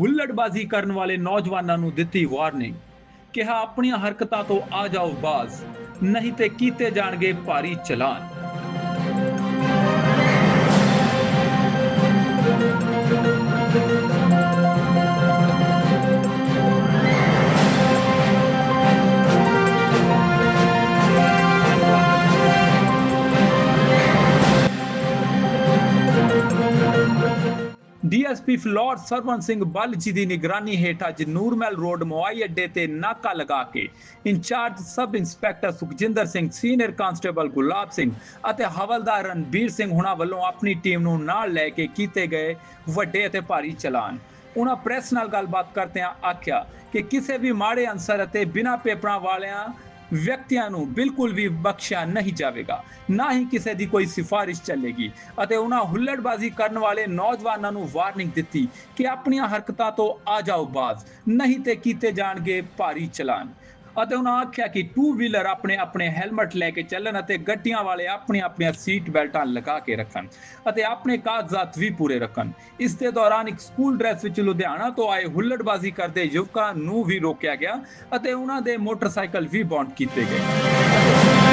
ਹੁੱਲੜਬਾਜ਼ੀ ਕਰਨ ਵਾਲੇ ਨੌਜਵਾਨਾਂ ਨੂੰ ਦਿੱਤੀ ਵਾਰਨਿੰਗ, ਕਿਹਾ ਆਪਣੀਆਂ ਹਰਕਤਾਂ ਤੋਂ ਆ ਜਾਓ ਬਾਜ਼, ਨਹੀਂ ਤੇ ਕੀਤੇ ਜਾਣਗੇ ਭਾਰੀ ਚਲਾਨ। ਡੀਐਸਪੀ ਫਲੋਰ ਸਰਵਨ ਸਿੰਘ ਬੱਲ ਜੀ ਦੀ ਨਿਗਰਾਨੀ ਹੇਠ ਅੱਜ ਨੂਰਮਹਿਲ ਰੋਡ ਮੋਆਈ ਅੱਡੇ ਤੇ ਨਾਕਾ ਲਗਾ ਕੇ in charge sub inspector Sukhjinder Singh, senior constable Gulab Singh ਅਤੇ ਹਵਲਦਾਰ ਰਣਬੀਰ ਸਿੰਘ ਹੁਣਾਂ ਵੱਲੋਂ ਆਪਣੀ ਟੀਮ ਨੂੰ ਨਾਲ ਲੈ ਕੇ ਕੀਤੇ ਗਏ ਵੱਡੇ ਅਤੇ ਭਾਰੀ ਚਲਾਨ। ਉਹਨਾਂ ਪ੍ਰੈਸ ਨਾਲ ਗੱਲਬਾਤ ਕਰਦਿਆਂ ਆਖਿਆ ਕਿ ਕਿਸੇ ਵੀ ਮਾੜੇ ਅੰਸਰ ਅਤੇ ਬਿਨਾਂ ਪੇਪਰਾਂ ਵਾਲਿਆਂ ਵਿਅਕਤੀਆਂ ਨੂੰ ਬਿਲਕੁਲ ਵੀ ਬਖਸ਼ਿਆ ਨਹੀਂ ਜਾਵੇਗਾ। ਨਾ ਹੀ ਕਿਸੇ ਦੀ ਕੋਈ ਸਿਫਾਰਿਸ਼ ਚੱਲੇਗੀ। ਅਤੇ ਉਹਨਾਂ ਹੁੱਲੜਬਾਜ਼ੀ ਕਰਨ ਵਾਲੇ ਨੌਜਵਾਨਾਂ ਨੂੰ ਵਾਰਨਿੰਗ ਦਿੱਤੀ ਕਿ ਆਪਣੀਆਂ ਹਰਕਤਾਂ ਤੋਂ ਆ ਜਾਓ ਬਾਜ਼। ਨਹੀਂ ਤੇ ਕੀਤੇ ਜਾਣਗੇ ਭਾਰੀ ਚਲਾਨ। ਅਤੇ ਉਹਨਾਂ ਆਖਿਆ ਕਿ ਟੂ ਵੀਲਰ ਆਪਣੇ ਆਪਣੇ ਹੈਲਮਟ ਲੈ ਕੇ ਚੱਲਣ ਅਤੇ ਗੱਡੀਆਂ ਵਾਲੇ ਆਪਣੀਆਂ ਆਪਣੀਆਂ ਸੀਟ ਬੈਲਟਾਂ ਲਗਾ ਕੇ ਰੱਖਣ ਅਤੇ ਆਪਣੇ ਕਾਗਜ਼ਾਤ ਵੀ ਪੂਰੇ ਰੱਖਣ। ਇਸ ਦੇ ਦੌਰਾਨ ਇੱਕ ਸਕੂਲ ਡਰੈਸ ਵਿੱਚ ਲੁਧਿਆਣਾ ਤੋਂ ਆਏ ਹੁੱਲੜਬਾਜ਼ੀ ਕਰਦੇ ਯੁਵਕਾਂ ਨੂੰ ਵੀ ਰੋਕਿਆ ਗਿਆ ਅਤੇ ਉਹਨਾਂ ਦੇ ਮੋਟਰਸਾਈਕਲ ਵੀ ਬੌਂਡ ਕੀਤੇ ਗਏ।